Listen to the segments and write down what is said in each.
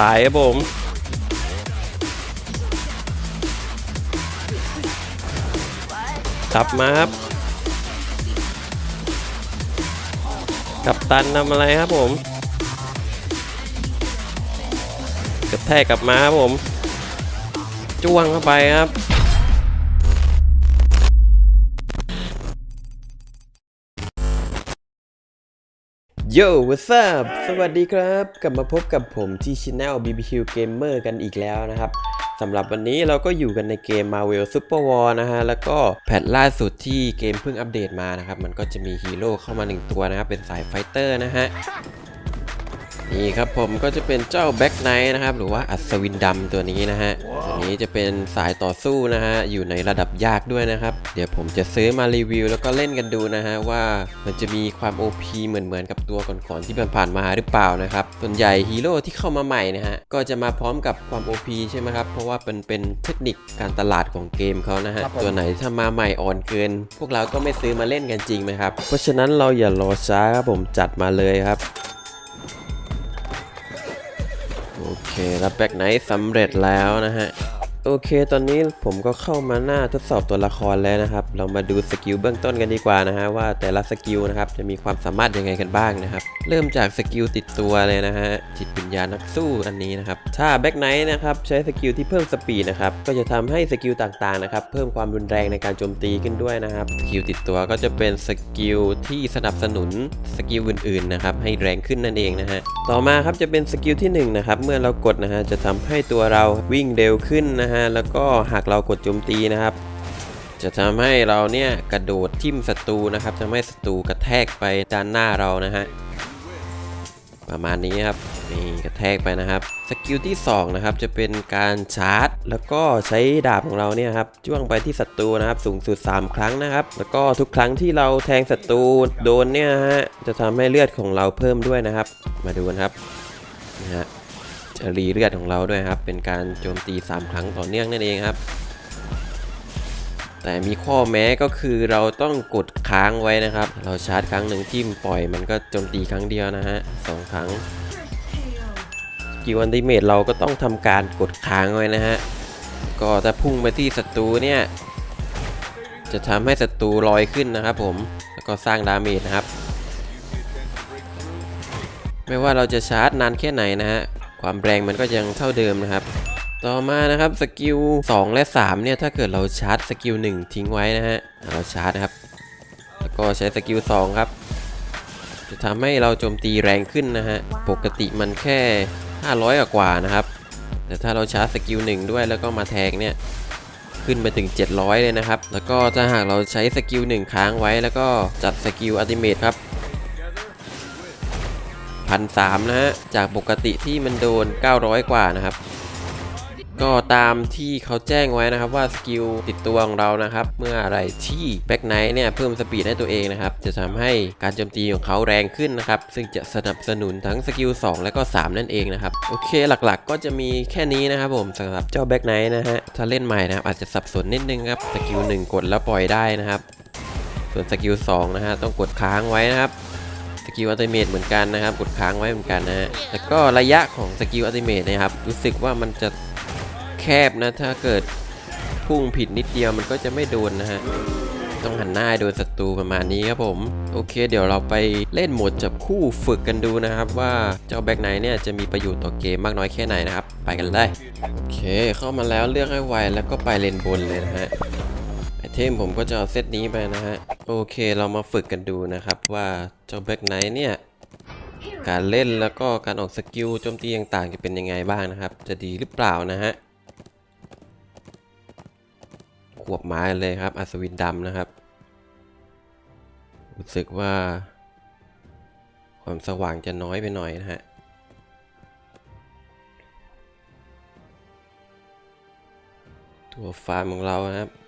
ตายครับผมกลับมาครับ กับตันทำอะไรครับผมกระแทกกลับมาครับผม จ้วงเข้าไปครับ โย่ what's up สวัสดีครับ กลับมาพบกับผมที่ Channel BBQ Gamer กันอีกแล้วนะครับสำหรับวันนี้เราก็อยู่กันในเกม Marvel Super War นะฮะ แล้วก็แพทล่าสุดที่เกมเพิ่งอัปเดตมานะครับ มันก็จะมีฮีโร่เข้ามาหนึ่งตัวนะครับ เป็นสายไฟเตอร์นะฮะ นี่ครับผมก็จะเป็นเจ้าแบ็กไนท์นะครับหรือว่าอัศวินดำตัวนี้นะฮะตัวนี้จะเป็นสายต่อสู้นะฮะอยู่ในระดับยากด้วยนะครับ เดี๋ยวผมจะซื้อมารีวิว แล้วก็เล่นกันดูนะฮะว่ามันจะมีความ OP เหมือนเหมือนๆกับตัวก่อนๆที่ผ่านๆมาหรือเปล่านะครับส่วนใหญ่ฮีโร่ที่เข้ามาใหม่นะฮะก็จะมาพร้อมกับความ OP ใช่ไหมครับเพราะว่าเป็นเป็นเทคนิคการตลาดของเกมเขานะฮะตัวไหนถ้ามาใหม่อ่อนเกิน พวกเราก็ไม่ซื้อมาเล่นกันจริงไหมครับเพราะฉะนั้นเราอย่ารอช้าครับผมจัดมาเลยครับ โอเค รับแบ็กไนท์สำเร็จแล้วนะฮะ โอเค ตอนนี้ผมก็เข้ามาหน้าทดสอบตัวละครแล้วนะครับ เรามาดูสกิลเบื้องต้นกันดีกว่านะฮะว่าแต่ละสกิลนะครับจะมีความสามารถยังไงกันบ้างนะครับ เริ่มจากสกิลติดตัวเลยนะฮะจิตวิญญาณนักสู้อันนี้นะครับ ถ้าแบ็กไนท์นะครับใช้สกิลที่เพิ่มสปีดนะครับก็จะทำให้สกิลต่างๆนะครับเพิ่มความรุนแรงในการโจมตีขึ้นด้วยนะครับสกิลติดตัวก็จะเป็นสกิลที่สนับสนุนสกิลอื่นๆนะครับให้แรงขึ้นนั่นเองนะฮะต่อมาครับจะเป็นสกิลที่หนึ่งนะครับเมื่อเรากดนะฮะจะทำให้ตัวเราวิ่งเร็วขึ้นนะฮะแล้วก็หากเรากดโจมตีนะครับ จะทำให้เราเนี่ยกระโดดทิ่มศัตรูนะครับทำให้ศัตรูกระแทกไปด้านหน้าเรานะฮะ ประมาณนี้ครับนี่กระแทกไปนะครับ สกิลที่สองนะครับ จะเป็นการชาร์จ แล้วก็ใช้ดาบของเราเนี่ยครับจ้วงไปที่ศัตรูนะครับ สูงสุด 3 ครั้งนะครับ แล้วก็ทุกครั้งที่เราแทงศัตรูโดนเนี่ยฮะ จะทำให้เลือดของเราเพิ่มด้วยนะครับ มาดูกันครับนะฮะ รีเลือดของเราด้วยครับ เป็นการโจมตี 3 ครั้งต่อเนื่องนั่นเองครับ แต่มีข้อแม้ก็คือเราต้องกดค้างไว้นะครับ เราชาร์จครั้งหนึ่งทิ่มปล่อยมันก็โจมตีครั้งเดียวนะฮะสองครั้งกิวันดิเมตเราก็ต้องทำการกดค้างไว้นะฮะ ก็ถ้าพุ่งไปที่ศัตรูเนี่ย จะทำให้ศัตรูลอยขึ้นนะครับผม แล้วก็สร้างดาเมจนะครับ ไม่ว่าเราจะชาร์จนานแค่ไหนนะฮะ ความแรงมันก็ยังเท่าเดิมนะครับ ต่อมานะครับสกิล 2 และ 3 เนี่ย ถ้าเกิดเราชาร์จสกิล 1 ทิ้งไว้นะฮะเราชาร์จนะครับ แล้วก็ใช้สกิล 2 ครับ จะทำให้เราโจมตีแรงขึ้นนะฮะ ปกติมันแค่ 500 กว่านะครับ แต่ถ้าเราชาร์จสกิล 1 ด้วยแล้วก็มาแทงเนี่ยขึ้นไปถึง 700 เลยนะครับ แล้วก็ถ้าหากเราใช้สกิล1ค้างไว้ แล้วก็จัดสกิลอัติเมทครับ พันสามนะฮะ จากปกติที่มันโดน 900 กว่านะครับ ก็ตามที่เขาแจ้งไว้นะครับว่าสกิลติดตัวของเรานะครับ เมื่ออะไรที่แบ็กไนท์เนี่ยเพิ่มสปีดให้ตัวเองนะครับ จะทำให้การโจมตีของเขาแรงขึ้นนะครับ ซึ่งจะสนับสนุนทั้งสกิล2และก็ 3 นั่นเองนะครับ โอเคหลักๆ ก็จะมีแค่นี้นะครับผมสำหรับเจ้าแบ็กไนท์นะฮะ ถ้าเล่นใหม่นะครับอาจจะสับสนนิดนึงครับ สกิล1กดแล้วปล่อยได้นะครับ ส่วนสกิล2นะฮะต้องกดค้างไว้นะครับ กิลอัลติเมทเหมือนกันนะครับกดค้างไว้เหมือนกันนะฮะแล้วก็ระยะของสกิลอัลติเมทนะครับรู้สึกว่ามันจะแคบนะถ้าเกิดพุ่งผิดนิดเดียวมันก็จะไม่โดนนะฮะต้องหันหน้าโดนศัตรูประมาณนี้ครับผม โอเค เดี๋ยวเราไปเล่นโหมดจับคู่ฝึกกันดูนะครับ ว่าเจ้าแบ็กไนท์เนี่ยจะมีประโยชน์ต่อเกมมากน้อยแค่ไหนนะครับ ไปกันเลยโอเค เข้ามาแล้วเลือกให้ไวแล้วก็ไปเลนบนเลยนะฮะ เทมผมก็จะเอาเซตนี้ไปนะฮะ โอเคเรามาฝึกกันดูนะครับ ว่าเจ้าแบ็กไนท์เนี่ย การเล่นแล้วก็การออกสกิลโจมตีต่างๆจะเป็นยังไงบ้างนะครับ จะดีหรือเปล่านะฮะขวบไม้เลยครับ อัศวินดำนะครับ รู้สึกว่า ความสว่างจะน้อยไปหน่อยนะฮะตัวฟาร์มของเรานะครับ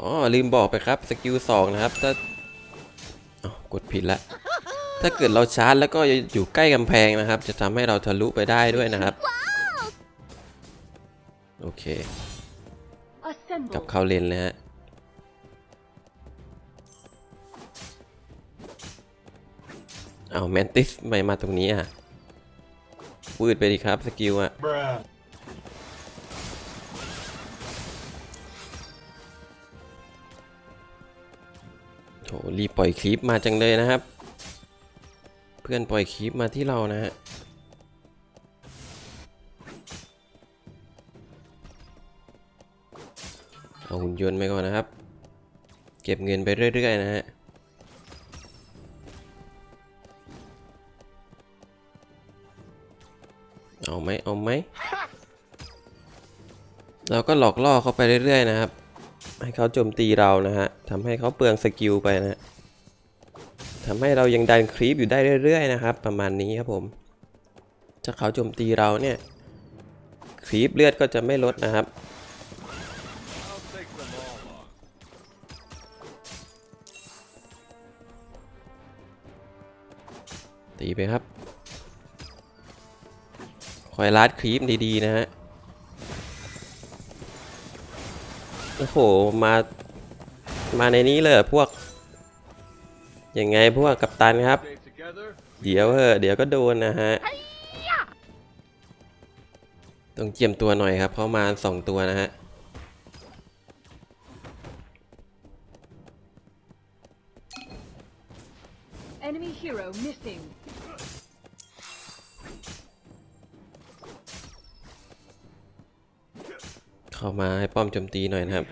อ๋อลืมบอกไปครับสกิล2นะครับถ้ากดผิดละถ้าเกิดเราชาร์จแล้วก็อยู่ใกล้กำแพงนะครับ จะทำให้เราทะลุไปได้ด้วยนะครับ โอเค กับเข้าเลนเลยฮะเอาแมนติสไม่มาตรงนี้อะวืดไปดีครับสกิลอะ ถรีบปล่อยคลิปมาจังเลยนะครับ เพื่อนปล่อยคลิปมาที่เรานะฮะเอาหุ่นยนต์ไปก่อนนะครับ เก็บเงินไปเรื่อยๆนะฮะเอาไหมเอาไหมเราก็หลอกล่อเขาไปเรื่อยๆนะครับ ให้เขาโจมตีเรานะฮะทำให้เขาเปลืองสกิลไปนะทำให้เรายังดันครีปอยู่ได้เรื่อยๆนะครับ ประมาณนี้ครับผมถ้าเขาโจมตีเราเนี่ยครีปเลือดก็จะไม่ลดนะครับตีไปครับ คอยลัดครีปดีๆนะฮะ อ้โห มา มาในนี้เลยพวก ยังไงพวกกัปตันครับ เดี๋ยวเหอะเดี๋ยวก็โดนนะฮะ ต้องเจียมตัวหน่อยครับ เขามาสองตัวนะฮะ เข้ามาให้ป้อมโจมตีหน่อยนะครับ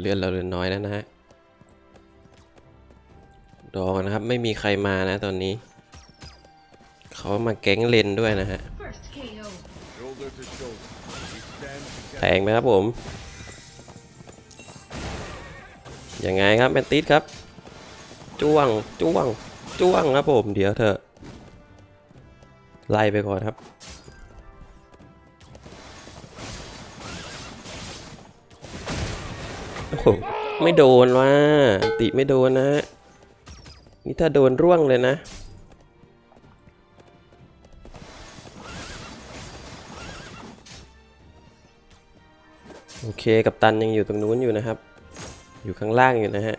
เลือดเราเลือนน้อยแล้วนะฮะรอนะครับ ไม่มีใครมานะตอนนี้ เขามาแก๊งเลนด้วยนะฮะแทงไหมครับผมยังไงครับแมนติสครับ จ้วงจ้วงจ้วงครับผมเดี๋ยวเถอะไล่ไปก่อนครับ โอ้โหไม่โดนว่ะติไม่โดนนะฮะนี่ถ้าโดนร่วงเลยนะ โอเคกับตันยังอยู่ตรงนู้นอยู่นะครับ อยู่ข้างล่างอยู่นะฮะ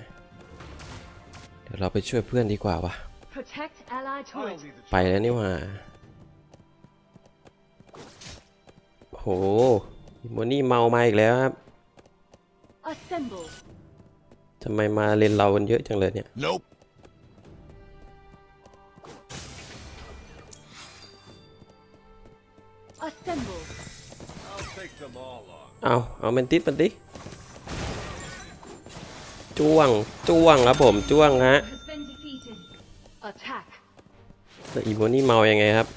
เดี๋ยวเราไปช่วยเพื่อนดีกว่าวะ Protect ally I'll turret. lead the ไปแล้วนี่หว่าโหโมนี่เมามาอีกแล้วครับ Assemble. ทำไมมาเลนเรากันเยอะจังเลยเนี่ย Nope. Assemble. I'll take them all on. เอาเอาเมนติสมันดิ จ้วงจ้วงครับผมจ้วงฮะ Has been defeated. Attack. แล้วอีโมนี่เมายังไงครับ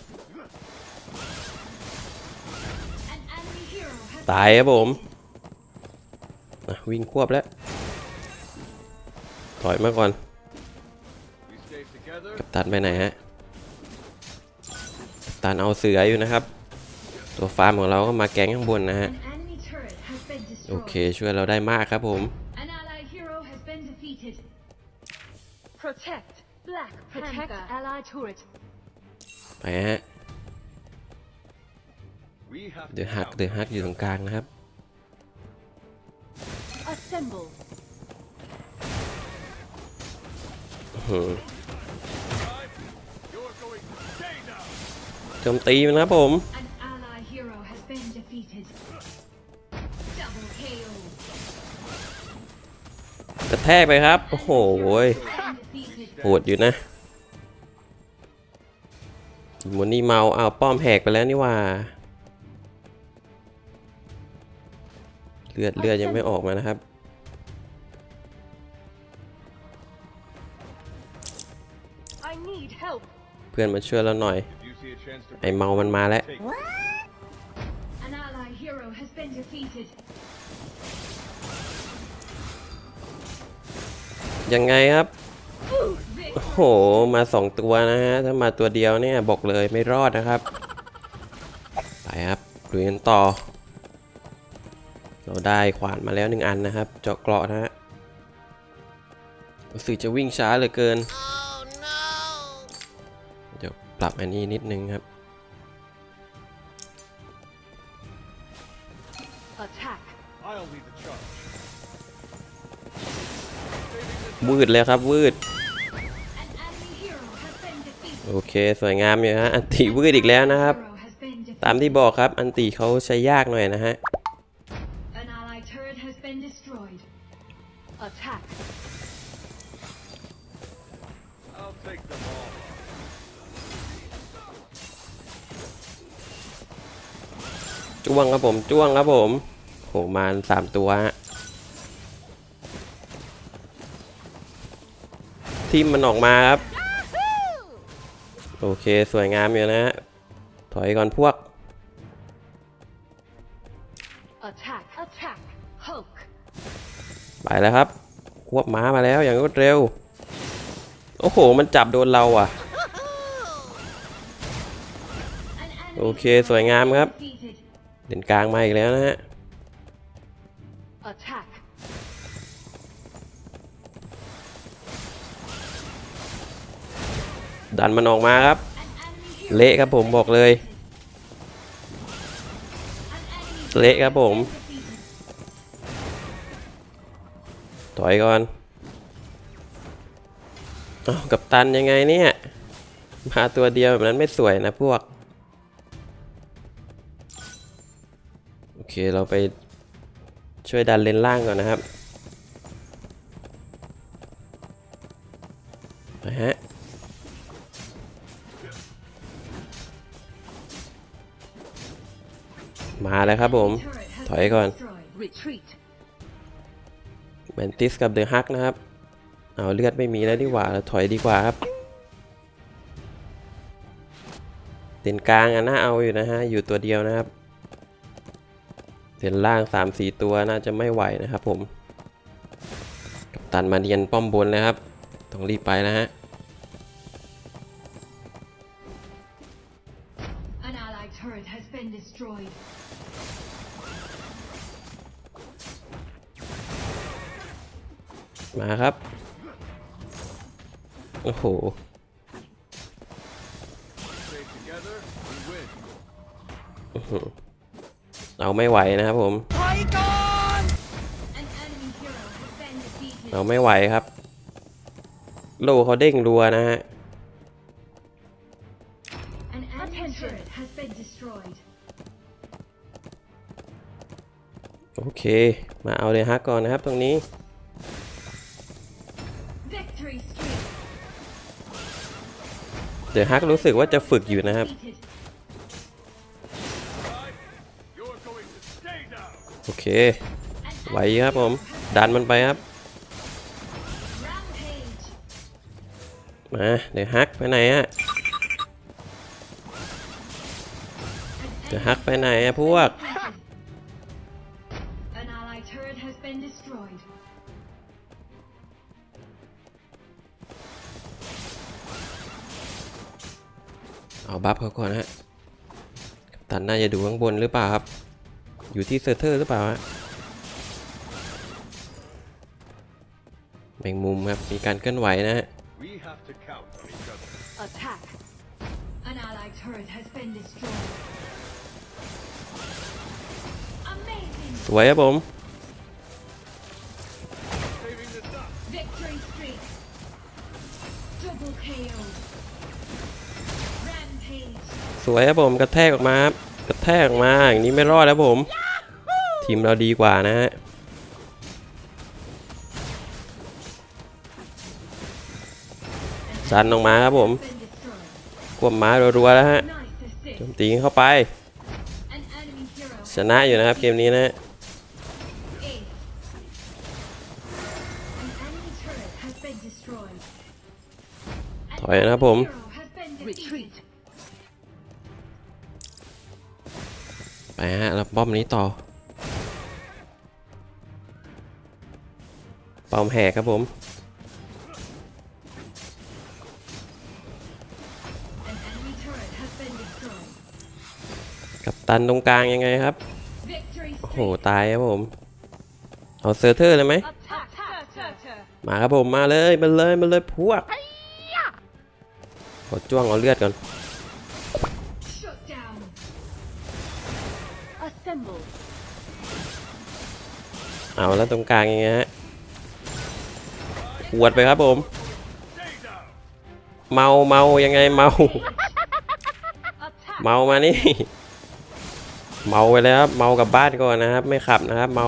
An enemy hero has ตายครับผมอะวิ่งควบแล้ว ถอยมาก่อน We stay together. กัปตันไปไหนฮะกัปตันเอาเสืออยู่นะครับ ตัวฟาร์มของเราก็มาแก๊งข้างบนนะฮะ An enemy turret has been โอ destroyed. เคช่วยเราได้มากครับผม Protect ally turret. ไปฮะ We have เดื to อฮัก count. เดือฮักอยู่ตรงกลางนะครับ Assemble. อื้อหือ You're going to stay down. โจมตีมันนะครับผม An ally hero has been defeated. Double KO. กระแทกไปครับ โอ้โหเว้ย Been defeated. โหดอยู่นะ โมนี่เมาเอาวป้อมแหกไปแล้วนี่หว่า เลือดเลือดยังไม่ออกมานะครับ I need help. เพื่อนมาช่วยเราหน่อย Did you see a chance to ไอเมามันมาแล้ว take An ally hero has been defeated. ยังไงครับ Victory. โอ้โห มาสองตัวนะฮะ ถ้ามาตัวเดียวเนี่ยบอกเลยไม่รอดนะครับ ไปครับลุยกันต่อ เราได้ขวานมาแล้วหนึ่งอันนะครับ เจาะเกราะนะฮะรู้สึกจะวิ่งช้าเหลือเกิน เดี๋ยวปรับอันนี้นิดนึงครับ Attack. I'll lead the charge. วืดเลยครับวืด โอเคสวยงามอยู่ฮะอันติวืดอีกแล้วนะครับ Hero has been defeated. ตามที่บอกครับอันติเขาใช้ยากหน่อยนะฮะ An allied turret has been destroyed. Attack. I'll take them all on. จ้วงครับผมจ้วงครับผมโหมาสามตัวฮะทีมมันออกมาครับ โอเคสวยงามอยู่นะฮะถอยก่อนพวก Attack. Attack. Hulk. ไปแล้วครับ ควบม้ามาแล้วอย่างรวดเร็ว โอ้โห มันจับโดนเราอะ An enemy โอเค hero สวยงามครับ defeated. เด่นกลางมาอีกแล้วนะฮะ ดันมันออกมาครับ เละครับผมบอกเลย เละครับผม ถอยก่อนอากับตันยังไงเนี่ย มาตัวเดียวแบบนั้นไม่สวยนะพวก โอเคเราไปช่วยดันเลนล่างก่อนนะครับ มาแล้วครับผม Turret has ถอยก่อน destroyed. Retreat. แมนติสกับเดอะฮักนะครับ เอาเลือดไม่มีแล้วดีกว่าเราถอยดีกว่าครับเด่นกลางอะน่าเอาอยู่นะฮะ อยู่ตัวเดียวนะครับเด่นล่าง3-4ตัวน่าจะไม่ไหวนะครับผม กับตันมาเดียนป้อมบนเลยครับ ต้องรีบไปนะฮะ มาครับ โอ้โหเอาไม่ไหวนะครับผม เราไม่ไหวครับ โลเขาเด้งรัวนะฮะ โอเค มาเอาเลยฮักก่อนนะครับตรงนี้ ดี๋ยวฮักรู้สึกว่าจะฝึกอยู่นะครับ โอเคไหวครับผม ดันมันไปครับ มา เดี๋ยวฮักไปไหนฮะเดี๋ยวฮักไปไหนอะพวก บัฟเขาก่อนฮะกัปตันน่าจะดูข้างบนหรือเปล่าครับ อยู่ที่เซอร์เทอร์หรือเปล่าฮะแมงมุมครับ มีการเคลื่อนไหวนะฮะ We have to count on each other. Attack. An allied turret has been destroyed. Amazing. สวยครับผม Saving this up. Victory streak. Double KO. สวยครับผมกระแทกออกมาครับกระแทกออกมาอย่างนี้ไม่รอดแล้วผม ทีมเราดีกว่านะฮะดันออกมาครับผม Been destroyed. ควบม้ารัวๆแล้วฮะโจมตีเข้าไป ชนะอยู่นะครับเกมนี้นะ ถอยนะครับผม ไปฮะ แล้วป้อมนี้ต่อ ป้อมแหกครับผม กับตันตรงกลางยังไงครับ โอ้โห ตายครับผม เอาเซอร์เทอร์เลยไหม มาครับผม มาเลย มาเลย มาเลยพวก ขอจ้วงเอาเลือดก่อน Assemble. เอาแล้วตรงกลางยังไงฮะหวดไปครับผม Stay down. เมาเมายังไงเมา Attack. เมามานี่ เมาไปเลยครับเมากลับบ้านก่อนนะครับ ไม่ขับนะครับ เมา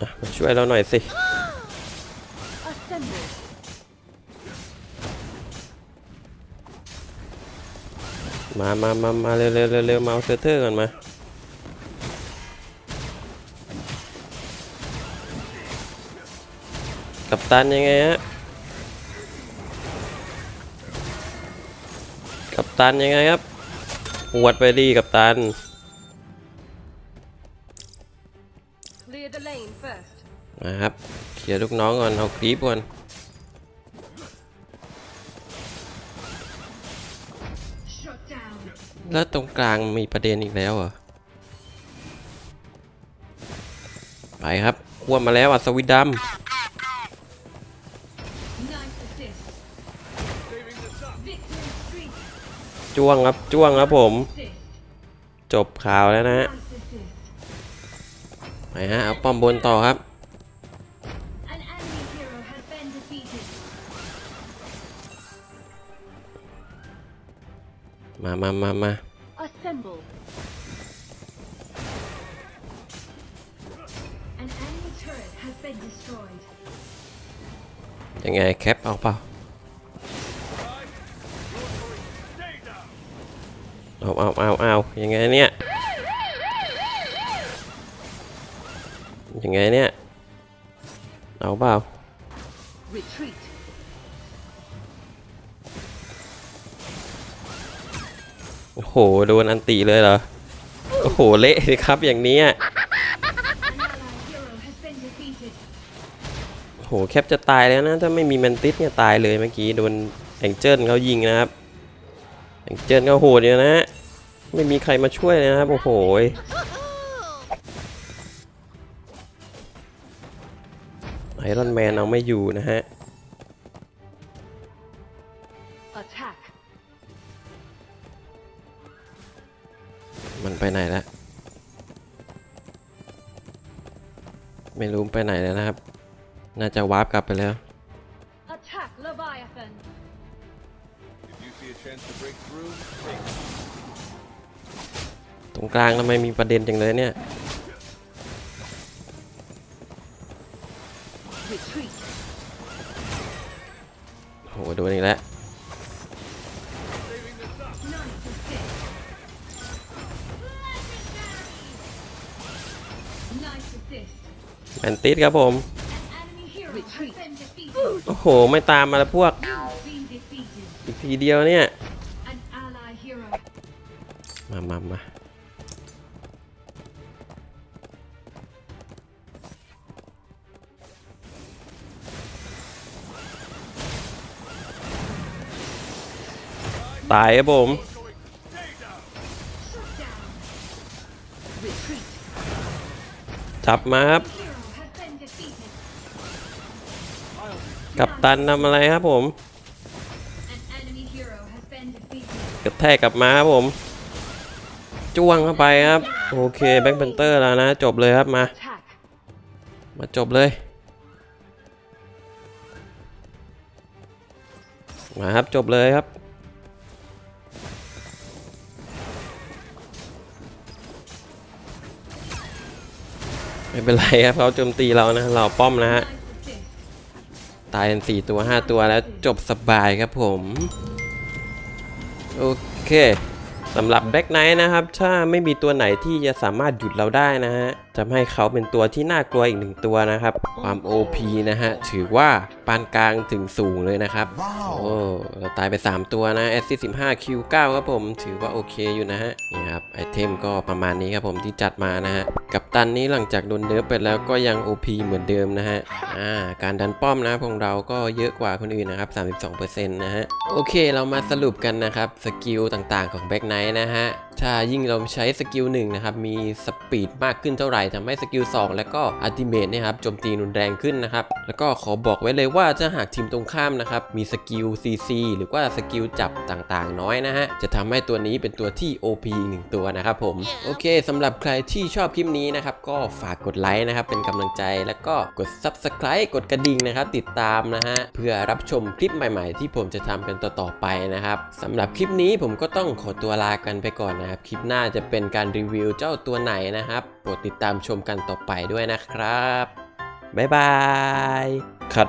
อะมาช่วยเราหน่อยสิ มามามามาเร็วเร็วเร็วเร็วมาเอาเซอร์เทอร์ก่อนมากับตันยังไงฮะกับตันยังไงครับหวดไปดีกับตัน Clear the lane first. นะครับเคลียร์ลูกน้องก่อนเอาคลิปก่อน แล้วตรงกลางมีประเด็นอีกแล้วเหรอ ไปครับควบมาแล้วอัศวินดำจ้วงครับจ้วงครับผม จบข่าวแล้วนะฮะไปฮะเอาป้อมบนต่อครับ มามามามา Assemble. An enemy turret has been destroyed. ยังไงแคปเอาเปล่า Stay down. เอาเอาเอาเอายังไงเนี่ย ยังไงเนี่ย เอาเปล่า โอ้โห โดนอันติเลยเหรอ โอ้โห เละสิครับอย่างนี้โอ้โห แคปจะตายแล้วนะ ถ้าไม่มีแมนติสเนี่ยตายเลยเมื่อกี้ โดนแองเจิลเขายิงนะครับ แองเจิลเขาโหดอยู่นะฮะไม่มีใครมาช่วยเลยนะครับ โอ้โหไอรอนแมนเอาไม่อยู่นะฮะ มันไปไหนแล้วไม่รู้ไปไหนแล้วนะครับ น่าจะวาร์ปกลับไปแล้ว Attack Leviathan. If you see a chance to break through, take it. ตรงกลางทำไมมีประเด็นจังเลยเนี่ย ติดครับผม โอ้โห ไม่ตามมาแล้วพวก อีกทีเดียวเนี่ย มามามาตายครับผม จับมาครับ กับตันทำอะไรครับผม กระแทกกับมาครับผม จ้วงเข้าไปครับ โอเคแบ็คเพนเตอร์แล้วนะ จบเลยครับมา มาจบเลย มาครับจบเลยครับไม่เป็นไรครับเขาโจมตีเรานะ เราป้อมนะฮะ ตายกันสี่ตัวห้าตัวแล้วจบสบายครับผม โอเค สำหรับแบ็กไนท์นะครับ ถ้าไม่มีตัวไหนที่จะสามารถหยุดเราได้นะฮะจะให้เขาเป็นตัวที่น่ากลัวอีกหนึ่งตัวนะครับ ความ OP นะฮะ ถือว่าปานกลางถึงสูงเลยนะครับ โอ้เราตายไป 3 ตัวนะแอสซิ15 Q9 ครับผม ถือว่าโอเคอยู่นะฮะ นี่ครับ ไอเทมก็ประมาณนี้ครับผมที่จัดมานะฮะ กับตันนี้หลังจากโดนเนิร์ฟไปแล้วก็ยัง OP เหมือนเดิมนะฮะ อ่า การดันป้อมนะของเราก็เยอะกว่าคนอื่นนะครับ32%นะฮะ โอเค เรามาสรุปกันนะครับ สกิลต่างๆของแบ็กไนท์นะฮะถ้ายิ่งเราใช้สกิลหนึ่งนะครับ มีสปีดมากขึ้นเท่าไหร่ทำให้สกิล2แล้วก็อัลติเมทเนี่ยครับโจมตีรุนแรงขึ้นนะครับ แล้วก็ขอบอกไว้เลยว่าถ้าหากทีมตรงข้ามนะครับ มีสกิล CC หรือว่าสกิลจับต่างๆ น้อยนะฮะ จะทำให้ตัวนี้เป็นตัวที่ OP อีกหนึ่งตัวนะครับผม โอเคสำหรับใครที่ชอบคลิปนี้นะครับ ก็ฝากกดไลค์นะครับ เป็นกำลังใจแล้วก็กด Subscribe กดกระดิ่งนะครับ ติดตามนะฮะเพื่อรับชมคลิปใหม่ ๆ ที่ผมจะทำกันต่อๆไปนะครับสำหรับคลิปนี้ผมก็ต้องขอตัวลากันไปก่อนนะครับ คลิปหน้าจะเป็นการรีวิวเจ้าตัวไหนนะครับ โปรดติดตามชมกันต่อไปด้วยนะครับ บ๊ายบายคัด